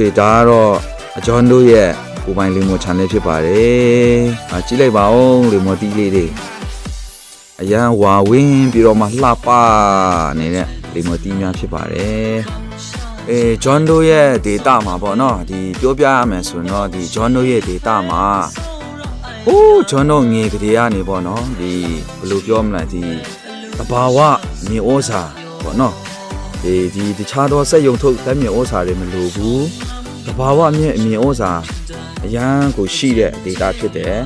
เคဒါကတော့အဂျွန်တို့ရဲ့ကိုပိုင်လီမို channel ဖြစ်ပါတယ်။အာကြည့်လိုက်ပါဦးလီမိုတီးလေးတွေအရန်ဝါဝင်းပြီးတော့မှလှပနေတဲ့လီမိုတီးများဖြစ်ပါတယ်။အဲဂျွန်တို့ရဲ့ data မှာပေါ့နော်ဒီပြောပြရမယ်ဆိုရင်တော့ဒီဂျွန်တို့ရဲ့ data မှာဟိုးဂျွန်တို့ငေကလေးကနေပေါ့နော်ဒီဘယ်လိုပြောမလဲဒီတဘာဝမြေဩစာပေါ့နော် ဒီဒီတခြားသောစက်ယုံထုတ်တက်မြေဩစာတွေမလိုဘူးတဘာဝမြင့်အမြင့်ဩစာအရန်ကိုရှိတဲ့ data ဖြစ်တယ်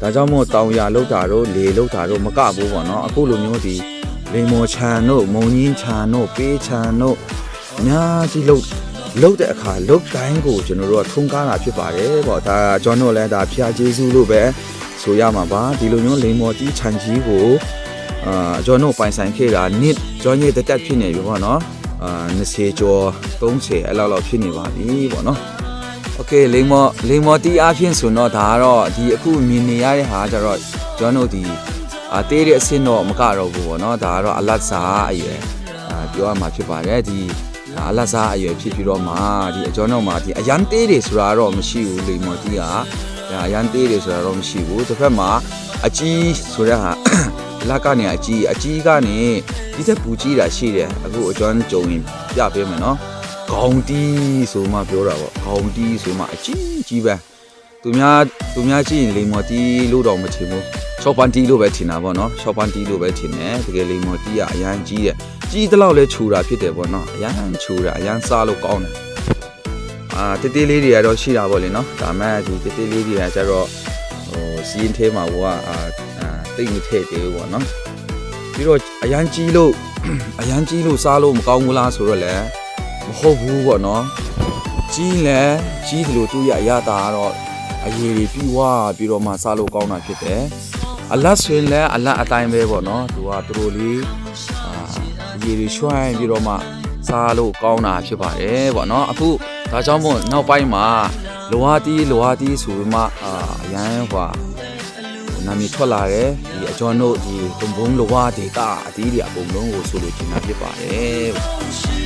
ဒါကြောင့်မို့တောင်ရလောက်တာတို့လေလောက်တာတို့မကဘူးပေါ့နော်အခုလိုမျိုးဒီလိန်မော်ချန်တို့မုံကြီးချန်တို့ပေးချန်တို့အများကြီးလောက်လောက်တဲ့အခါလောက်တိုင်းကိုကျွန်တော်တို့ကထုံးကားတာဖြစ်ပါတယ်ပေါ့ဒါကျွန်တော်တို့လည်းဒါဖျားကျေးဇူးလို့ပဲဆိုရမှာပါဒီလိုမျိုးလိန်မော်ကြီးချန်ကြီးကိုအာကျွန်တော်ပိုင်ဆိုင်ခဲ့တာနှစ်ကျွန်တော်ရဲ့တက်တက်ဖြစ်နေပြီပေါ့နော် အာ20ကျော်30အဲ့လောက်လောက်ဖြစ်နေပါပြီပေါ့နော်โอเคလိမ္မော်လိမ္မော်တီးအားဖြင့်ဆိုတော့ဒါကတော့ဒီအခုမြင်နေရတဲ့ဟာကျတော့ကျွန်တော်တို့ဒီအာတေးတဲ့အဆင့်တော့မကတော့ဘူးပေါ့နော်ဒါကတော့အလတ်စာအရွယ်အာပြောရမှာဖြစ်ပါတယ်ဒီအလတ်စာအရွယ်ဖြစ်ပြီးတော့မှဒီအကျော်တော့မှဒီအရန်တေးတွေဆိုတာတော့မရှိဘူးလိမ္မော်တီးကဒါအရန်တေးတွေဆိုတာတော့မရှိဘူးတစ်ဖက်မှာအကြီးဆိုတဲ့ဟာ လက်ကနေအကြီးအကြီးကနေဒီသက်ပူကြီးတာရှိတယ်အခုအကျွမ်းကြုံရင်ပြပေးမယ်နော်ခေါင်းတီးဆိုမှပြောတာပေါ့ခေါင်းတီးဆိုမှအကြီးကြီးပဲသူများသူများကြည့်ရင်လိမ်မော်တီးလို့တော့မထင်ဘူးရှော့ပန်တီးလို့ပဲထင်တာပေါ့နော်ရှော့ပန်တီးလို့ပဲထင်တယ်တကယ်လိမ်မော်တီးကအရန်ကြီးတယ်ကြီးတဲ့လောက်လဲခြူတာဖြစ်တယ်ပေါ့နော်အရန်ခြူတာအရန်စားလို့ကောင်းတယ်အာတေးသေးလေးတွေကတော့ရှိတာပေါ့လေနော်ဒါမဲ့ဒီတေးသေးလေးတွေကကျတော့ဟိုစီးရင်ထဲမှာဟိုကအာအာ တိတ်မထည့်သေးဘူးပေါ့နော်ပြီးတော့အရန်ကြီးလို့အရန်ကြီးလို့စားလို့မကောင်းဘူးလားဆိုတော့လည်းမဟုတ်ဘူးပေါ့နော်ကြီးလဲကြီးတယ်လို့သူ့ရအရသာကတော့အရေးတွေပြီးွားပြီးတော့မှစားလို့ကောင်းတာဖြစ်တယ်အလတ်ဆိုရင်လည်းအလတ်အတိုင်းပဲပေါ့နော်သူကသူတို့လေးအာအရေးတွေရွှိုင်းပြီးတော့မှစားလို့ကောင်းတာဖြစ်ပါတယ်ပေါ့နော်အခုဒါကြောင့်မို့နောက်ပိုင်းမှာလောဟာတီးလောဟာတီးဆိုပြီးမှအာအရန်ဟွာ နာမည်ထွက်လာတယ်ဒီအကျော်တို့ဒီဘုံဘုံလောဝဒေတာအသီးတွေအကုန်လုံးကိုဆိုလိုချင်တာဖြစ်ပါတယ်